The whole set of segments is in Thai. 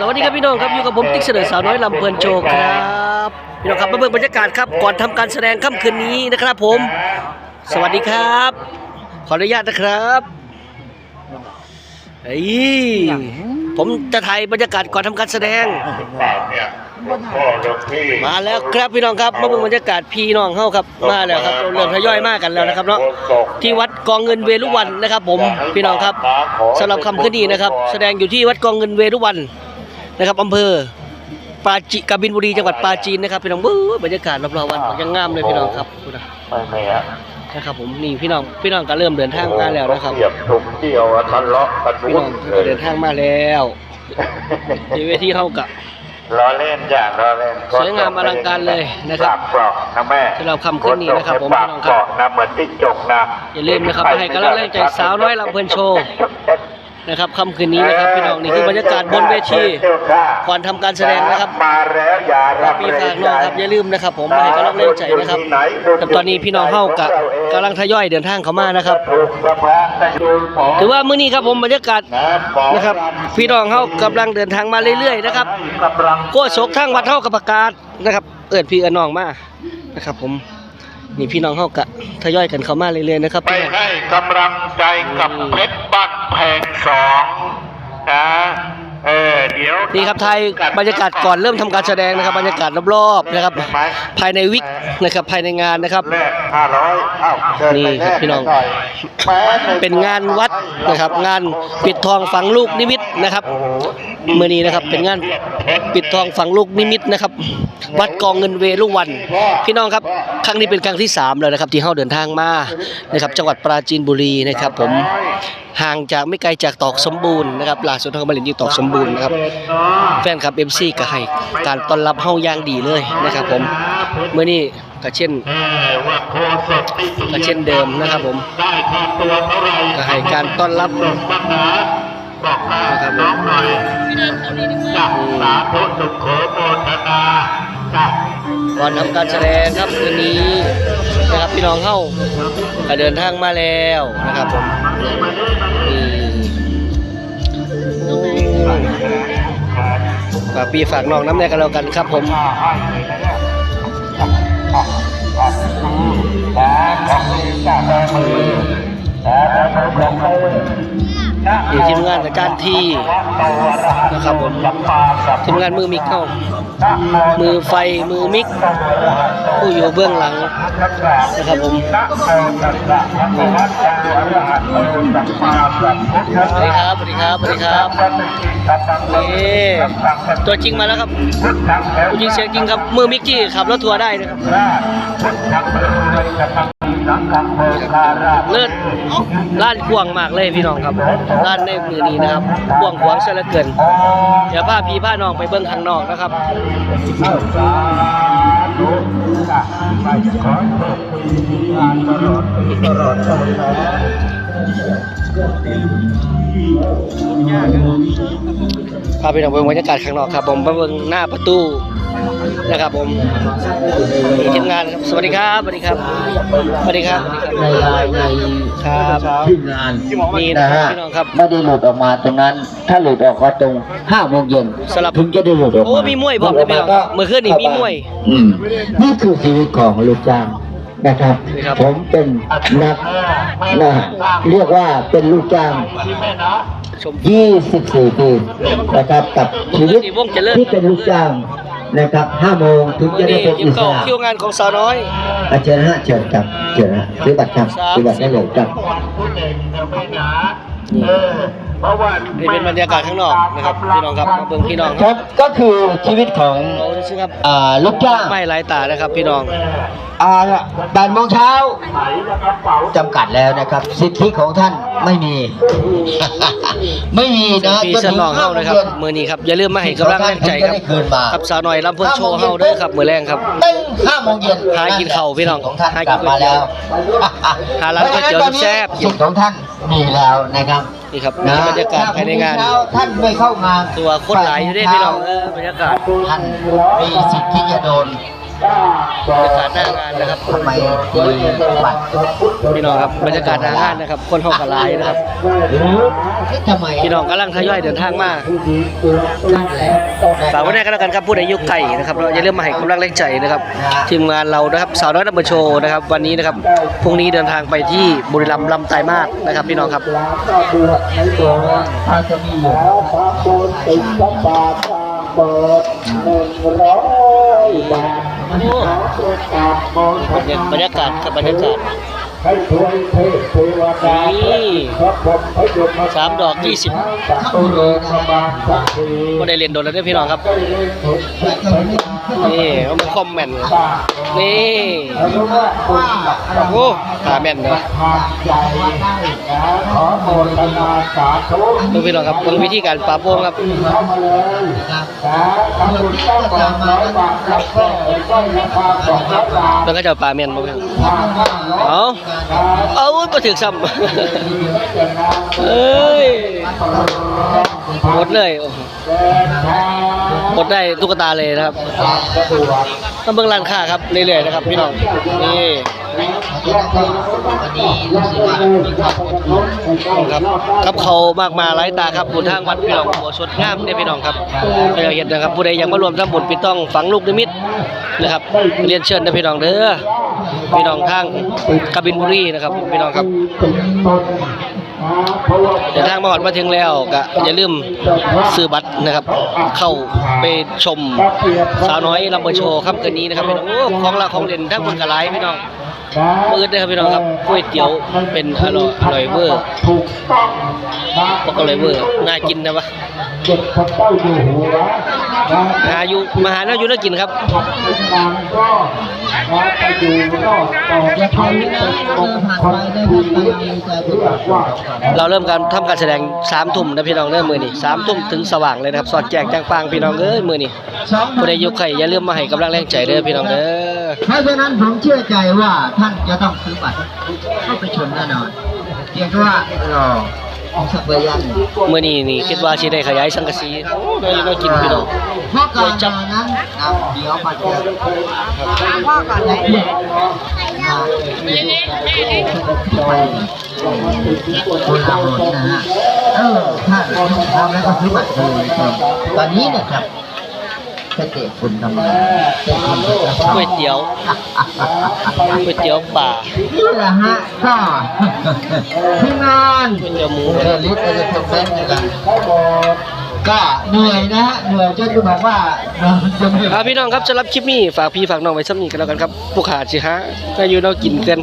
สวัสดีครับพี่น้องครับอยู่กับผมติ๊กเสนอสาวน้อยลำเพลินโชว์ครับพี่น้องครับมาเบิ่งบรรยากาศครับก่อนทำการแสดงค่ำคืนนี้นะครับผม สวัสดีครับ ขออนุญาตนะครับเฮ้ยผมจะถ่ายบรรยากาศก่อนทำการแสดง มาแล้วครับพี่น้องครับมาเบิ่งบรรยากาศพี่น้องเฮาครับมาแล้วครับเราเริ่มทยอยมากันแล้วนะครับเนาะที่วัดกองเงินเวรุวันนะครับ ผมพี่น้องครับสำหรับคำคืนนี้นะครับ แสดงอยู่ที่วัดกองเงินเวรุวัน นะครับอำเภอปราจีกบินบุรีจังหวัดปราจีนนะครับพี่น้องเบ้อบรรยากาศรอบๆวันยังงามเลยพี่น้องครับคุณนะไม่ไม่ฮะนะครับผมนี่พี่น้องพี่น้องก็เริ่มเดินทางมาแล้วนะครับเหยียบถุงเที่ยวทะเลาะกันพี่วุ่น้อนงเลก็ยเดินทางมาแล้วที่เวทีเฮากะล้อเล่นจ้ะล้อเล่นสวยงามอลังการเลยนะครับปากเกาะนะแม่สำหรับค่ำคืนนี้นะครับผมปากพี่น้องครับเกาะนะเหมือนติ๊กจกนะอย่าลืมนะครับมาให้กำลังแรงใจสาวน้อยลำเพลินโชว์ นะครับค่ำคืนนี้นะครับพี่น้องนี่คือบรรยากาศบนเวทีก่อนทำการแสดงนะครับมาแล้วอย่าฝากพี่ฝากน้องครับอย่าลืมนะครับ ผมให้กำลังแรงใจนะครับกับตอนนี้พี่น้องเฮากะกำลังทยอยเดินทางเข้ามานะครับถือว่ามื้อนี้ครับผมบรรยากาศนะครับ พี่น้องเฮากำลังเดินทางมาเรื่อยๆนะครับกำลังโกศกทางวัดเฮากับประกาศนะครับ เอิ้นพี่เอิ้นน้องมานะครับ ผมนี่พี่น้องเฮากะทยอยกันเข้ามาเรื่อยๆนะครับไปให้กำลังใจกับเพชร บ้านแพงสองนะเออเดี๋ยวนี่ครับไทยบรรยากาศก่อนเริ่มทำการแสดงนะครับบรรยากาศรอบๆนะครับ ภายในวิกนะครับภายในงานนะครับแรกห้าร้อยอ้าวเชิญนี่ครับพี่น้องแม้ในเป็นงานวัดนะครับ งานปิดทองฝังลูกนิมิตนะครับมื่อนี้นะครับเป็นงานปิดทองฝังลูกนิมิตนะครับ วัดกองเงินเวลุวัน พี่น้องครับครั้งนี้เป็นครั้งที่สามแล้วนะครับที่เฮาเดินทางมานะครับ จังหวัดปราจีนบุรีนะครับผม ห่างจากไม่ไกลจากตอกสมบูรณ์นะครับล่าสุดเฮามาเล่นอยู่ตอกสมบูรณ์นะครับแฟนคลับ MC ก็ให้การต้อนรับเฮาอย่างดีเลยนะครับผมเมื่อนี้ก็เช่นเออว่าโคศกที่ก็เช่นเดิมนะครับผมได้ค่าตัวเท่าไหร่ก็ให้การต้อนรับส่งบ้างนะบอกมานะครับน้องหน่อยจากสาธุสุขโขโมทนาจากก่อนทำการแสดงครับคืนนี้ นะครับพี่น้องเข้าเดินทางมาแล้วนะครับผมปีฝากปีฝากน้องน้ำแน่กันแล้วกันครับผม อยู่ทีมงานอาจารย์ทีนะครับผมทีมงานมือมิกเข้ามือไฟมือมิก ผู้อยู่เบื้องหลังนะครับผมสวัสดีครับสวัสดีครับสวัสดีครับนี่ตัวจริงมาแล้วครับตัวจริงเสียงจริงครับมือมิกกี้ขับรถทัวร์ได้นะครับ เลิศล้านกว้างมากเลยพี่น้องครับล้านในมือนี้นะครับกว้างขวางเสียเหลือเกินเดี๋ยวพาพี่พาน้องไปเบิ้งข้างนอกนะครับพาไปดูบรรยากาศข้างนอกครับผมมาเบิ่งหน้าประตู นะครับผมมีทีมงานครับ สวัสดีครับ สวัสดีครับ สวัสดีครับในในครับทีมงานนี่นะนะครัฮะบพี่น้องครับไม่ได้หลุดออกมาตรงนั้น ถ้าหลุดออกก็ตรงห้าโมงเย็นสลับถึงจะได้หลุดออกโอ้มามีมวยพร้อมด้วยพี่น้องเมื่อคืนนี้มีมวยอืมนี่คือชีวิตของลูกจ้างนะครับนี่ครับ ผมเป็นนักนะเรียกว่าเป็นลูกจ้างชม24ปีนะครับกับชีวิตวงเจริญที่เป็นลูกจ้าง นะครับ5โมงถึงจะได้นี่เป็นทีอิมสเก่าระคิวงานของสาวน้อยอาเชิญฮะเชิญครับเชิญฮะซื้อบัตรครับซื้อบัตรได้เลยครับ นี่เพราะว่านี่เป็นบรรยากาศข้างนอกนะครับพี่น้องครับมาเบิ่งพี่น้องคครัรับบก็คือชีวิตของเราดูสิครับอ่าลูกจ้างไม่หลายตานะครับ พี่น้องอ่าแปดโมงเช้าจำกัดแล้วนะครับ สิทธิของท่านไม่มี ไม่มีนะพี่สนองเฮานะครับมือนี้ครับอย่าลืมมาให้กำลังแรงใจครับกับสาวน้อยลำเพิ่นโชว์เฮาเด้อครับมือแรงครับตึ้งห้าโมงเย็นหากินข้าวพี่น้องของท่านหากกิลันบก๋วยมาเตี๋แล้ยววหาร้านก๋วยเตี๋ยวแซ่บๆสิทธิของท่านมีแล้วนะครับ นี่ครับนี่บรรยากาศภายในงานห้โมเช้ท่านไม่เข้างานตัวคนหลายอยู่เด้พี่น้องเออบรรยากาศ ท่านมีสิทธิ์ที่จะโดนบรรยากาศหน้างานนะครับทำไมมีบัตรพี่น้องครับบรรยากาศหน้างานนะครับ คนห้องกระลายนะครับทำไมพี่น้องกำลังทยอยเดินทางมานั่นแหละฝากไว้ในกันแล้วกันครับผู้ใดอยุคไก่นะครับเราอย่าลืมมาให้กำลังแรงใจนะครับ ทีมงานเรานะครับสาวน้อยดับเบิลโชว์นะครับ วันนี้นะครับพรุ่งนี้เดินทางไปที่บุรีรัมย์ลำไตายมากนะครับ พี่น้องครับในตัวถ้าจะมีอยู่ บรรยากาศครับบรรยากาศให้ถวยเทพเทวดานี่ครับผมให้หยุดมาสามดอกยี่สิบตุโลกบาลสักทีก็ได้เรียนโดนแล้วเด้อพี่น้องครับได้เล่ นี่เอามาคอมเมนต์นี่แล้วรู้ว่าคุณโอ้ตาแม่นเนาะทาโมทนาสาธุดูพี่น้องครับเบิ่งวิธีการปราบโปงครับเข้ามาเลยครับนะทำบุญต้องบอกร้อยบาทครับแค่ก็ราคาสองร้อยบาทแล้วก็จะเอาปลาแม่นบ่ครับทางห้าร้อเอาเอาบ่ถึกซ้ำเอ้ยหมดเลยหมดได้ตุ๊กตาเลยนะครับสะดวกมาเบิ่งร้านค้าครับเรื่อยๆนะครับพี่น้องนี่วันนี้รู้สึกว่ามีความอบครับกับเขามากมายหลายตาครับบุญทางวัดพี่น้องหัวสดงามเนี่ยพี่น้องครับก็อยาเห็นนะครับผู้ใดยังมารวมทำบุญปิดต้องฝังลูกนิมิตนะครับเรียนเชิญนะพี่น้องเด้อพี่น้องทางกบินบุรีนะครับพี่น้องครับ เพราะว่าเดินทางมาหอดมาถึงแล้วก็อย่าลืมซื้อบัตรนะครับ เข้าไปชมสาวน้อยลำเบอร์โชว์ครับคืนนี้นะครับพี่น้องโอ้ของละของเด่นทั้งคนกระไรพี่น้องมืด้อครับพี่น้องครับก๋วยเตี๋ยวเป็นอร่อยอร่อยเวอร์ถูกต้องนะบอกกันเลยเวอร์น่ากินนะวะเด็กคนเต้าอยู่หัวนะหายู่มหาแน้าอยู่น่ากินครับ ทำเป็นงานก็นะไปอยู่รอดต่ออย่าทำนะเดินผ่านไปได้ผ่านไปใจเป็นแบบว่าเราเริ่มการทำการแสดงสามทุ่มนะพี่น้องเริ่มมือนี่สามทุ่มถึงสว่างเลยนะครับ สอดแจกแจ้งปางพี่น้องเอ้ยมือนี่สองผู้ใดอยุคไข่อย่าลืมมาให้กำลังแรงใจเด้อพี่น้องเด้อเพราะฉะนั้นผมเชื่อใจว่าท่านจะต้องซื้อบัตรเข้าไปชมแน่นอนเพียงแค่ว่ารอสักระยะหนึ่งมือนี่นี่คิดว่าสิได้ขยายสังกะสีโอ้ได้น่ากินพี่น้องเพราะก่อนหน้านั้นนะเดี๋ยวมาเจอ พ่อก่อนเลยคนเราเนี่ยนะฮะเออถ้าทำแล้วก็ซื้อบัตรเลยตอนนี้เนี่ยครับจะเตะคุณทำไมเตะคุณก๋วยเตี๋ยวก๋วยเตี๋ยวป่านี่แหละฮะก็ที่งานก๋วยเตี๋ยวหมูเออลิสต์จะเป็นแบงค์กัน ก็เหนื่อยนะฮะเหนื่อยจนจะบอกว่าเราจะไม่ครับพี่น้องครับสำหรับคลิปนี้ฝากพี่ฝากน้องไว้ซ้ำนี้กันแล้วกันครับผู้ขาดสิฮะน่าอยู่เรากินเกิน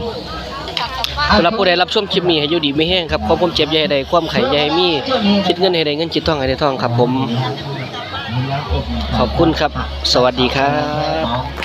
สำหรับผู้ใดรับชมคลิปนี้ให้อยู่ดีไม่แห้งครับความผมเจ็บอย่าให้ใดความไข่อย่าให้มีคิดเงินให้ใดเงินจิตทองให้ได้ทองครับ ผมขอบคุณครับ สวัสดีครับ